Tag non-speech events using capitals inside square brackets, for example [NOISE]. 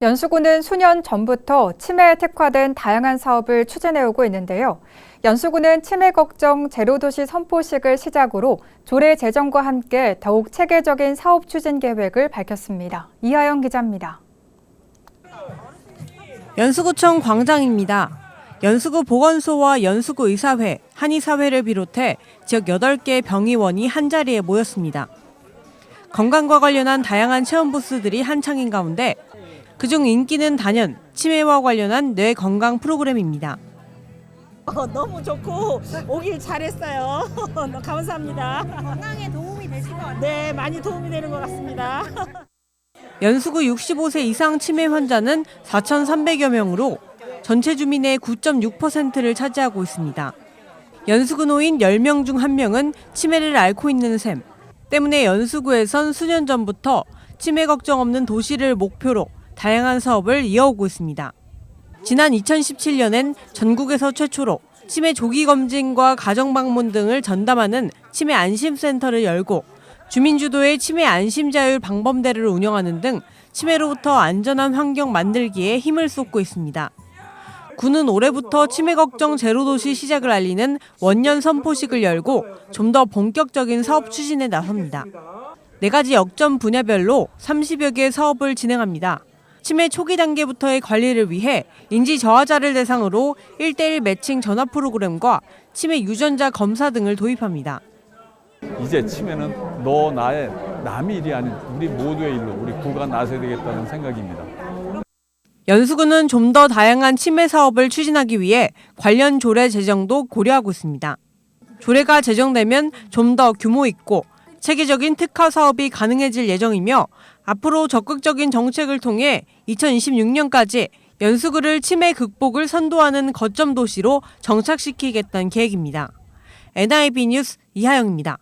연수구는 수년 전부터 치매에 특화된 다양한 사업을 추진해오고 있는데요. 연수구는 치매 걱정 제로도시 선포식을 시작으로 조례 제정과 함께 더욱 체계적인 사업 추진 계획을 밝혔습니다. 이하영 기자입니다. 연수구청 광장입니다. 연수구 보건소와 연수구 의사회, 한의사회를 비롯해 지역 8개 병의원이 한자리에 모였습니다. 건강과 관련한 다양한 체험 부스들이 한창인 가운데 그중 인기는 단연 치매와 관련한 뇌 건강 프로그램입니다. 어, 너무 좋고 오길 잘했어요. [LAUGHS] 감사합니다. 건강에 도움이 되실 것 같아요. 네, 많이 도움이 되는 것 같습니다. [LAUGHS] 연수구 65세 이상 치매 환자는 4,300여 명으로 전체 주민의 9.6%를 차지하고 있습니다. 연수구 노인 10명 중 1명은 치매를 앓고 있는 셈. 때문에 연수구에선 수년 전부터 치매 걱정 없는 도시를 목표로 다양한 사업을 이어오고 있습니다. 지난 2017년엔 전국에서 최초로 치매 조기 검진과 가정 방문 등을 전담하는 치매 안심센터를 열고 주민 주도의 치매 안심 자율 방범대를 운영하는 등 치매로부터 안전한 환경 만들기에 힘을 쏟고 있습니다. 구는 올해부터 치매 걱정 제로 도시 시작을 알리는 원년 선포식을 열고 좀 더 본격적인 사업 추진에 나섭니다. 네 가지 역점 분야별로 30여 개의 사업을 진행합니다. 치매 초기 단계부터의 관리를 위해 인지 저하자를 대상으로 1대1 매칭 전화 프로그램과 치매 유전자 검사 등을 도입합니다. 이제 치매는 너 나의 남의 일이 아닌 우리 모두의 일로 우리 구가 나서야 되겠다는 생각입니다. 연수구는 좀더 다양한 치매 사업을 추진하기 위해 관련 조례 제정도 고려하고 있습니다. 조례가 제정되면 좀 더 규모 있고 체계적인 특화 사업이 가능해질 예정이며 앞으로 적극적인 정책을 통해 2026년까지 연수구를 치매 극복을 선도하는 거점 도시로 정착시키겠다는 계획입니다. NIB 뉴스 이하영입니다.